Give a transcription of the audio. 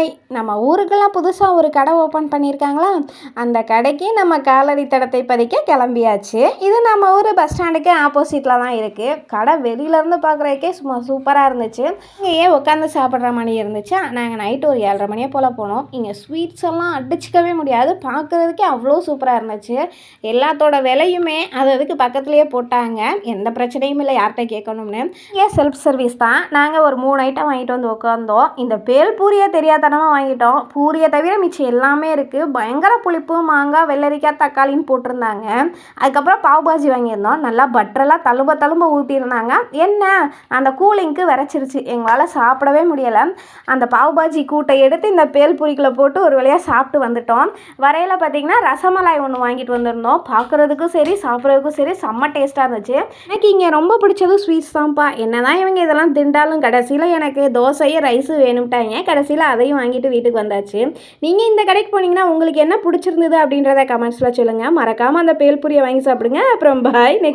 Hi நம்ம ஊருக்கெல்லாம் புதுசாக ஒரு கடை ஓப்பன் பண்ணியிருக்காங்களா? அந்த கடைக்கு நம்ம காலடி தடத்தை பதிக்க கிளம்பியாச்சு. இது நம்ம ஊர் பஸ் ஸ்டாண்டுக்கு ஆப்போசிட்டில் தான் இருக்குது கடை வெளியிலேருந்து பார்க்குறதுக்கே சும்மா சூப்பராக இருந்துச்சு. இங்கே ஏன் உட்காந்து சாப்பிட்ற மாதிரி இருந்துச்சு. நாங்கள் நைட்டு ஒரு ஏழரை மணியே போல் போனோம். இங்கே ஸ்வீட்ஸ் எல்லாம் அடிச்சிக்கவே முடியாது. பார்க்குறதுக்கே அவ்வளோ சூப்பராக இருந்துச்சு. எல்லாத்தோட விலையுமே அது அதுக்கு பக்கத்துலேயே போட்டாங்க. எந்த பிரச்சனையும் இல்லை. யார்கிட்ட கேட்கணும்னு. ஏன் செல்ஃப் சர்வீஸ் தான். நாங்கள் ஒரு மூணு ஐட்டம் வாங்கிட்டு வந்து உட்காந்தோம் இந்த பேல் தெரியாத தெரியாதனமாக வாங்கிட்டோம். பூரியை தவிர மிச்சம் எல்லாமே இருக்குது பயங்கர புளிப்பு மாங்காய் வெள்ளரிக்காய் தக்காளின்னு போட்டிருந்தாங்க. அதுக்கப்புறம் பாவ் பாஜி வாங்கியிருந்தோம். நல்லா பட்டரெல்லாம் தழும்ப தழும்ப ஊற்றியிருந்தாங்க என்ன? அந்த கூலிங்க்கு விரைச்சிருச்சு. எங்களால் சாப்பிடவே முடியலை. அந்த பாவ் பாஜி கூட்டை எடுத்து இந்த பேல் பூரிக்குள்ளே போட்டு ஒரு வழியாக சாப்பிட்டு வந்துட்டோம். வரையில் பார்த்திங்கன்னா ரசமலாய் ஒன்று வாங்கிட்டு வந்திருந்தோம். பார்க்குறதுக்கும் சரி சாப்பிட்றதுக்கும் சரி செம்ம டேஸ்ட்டாக இருந்துச்சு. எனக்கு இங்கே ரொம்ப பிடிச்சது ஸ்வீட்ஸ் தான்ப்பா. என்ன தான் இவங்க இதெல்லாம் திண்டாலும் கடைசியில் எனக்கு தோசையும் ரைஸும் வேணும்ட்டாங்க. கடைசியில் அதையும் வாங்கிட்டு வீட்டுக்கு வந்தாச்சு. நீங்கள் இந்த கடைக்கு போனீங்கன்னா உங்களுக்கு என்ன பிடிச்சிருந்தது அப்படின்றத கமெண்ட்ஸில் சொல்லுங்கள் மறக்காமல் அந்த பேல்பூரியை வாங்கி சாப்பிடுங்க. அப்புறம் பாய் நெக்ஸ்ட்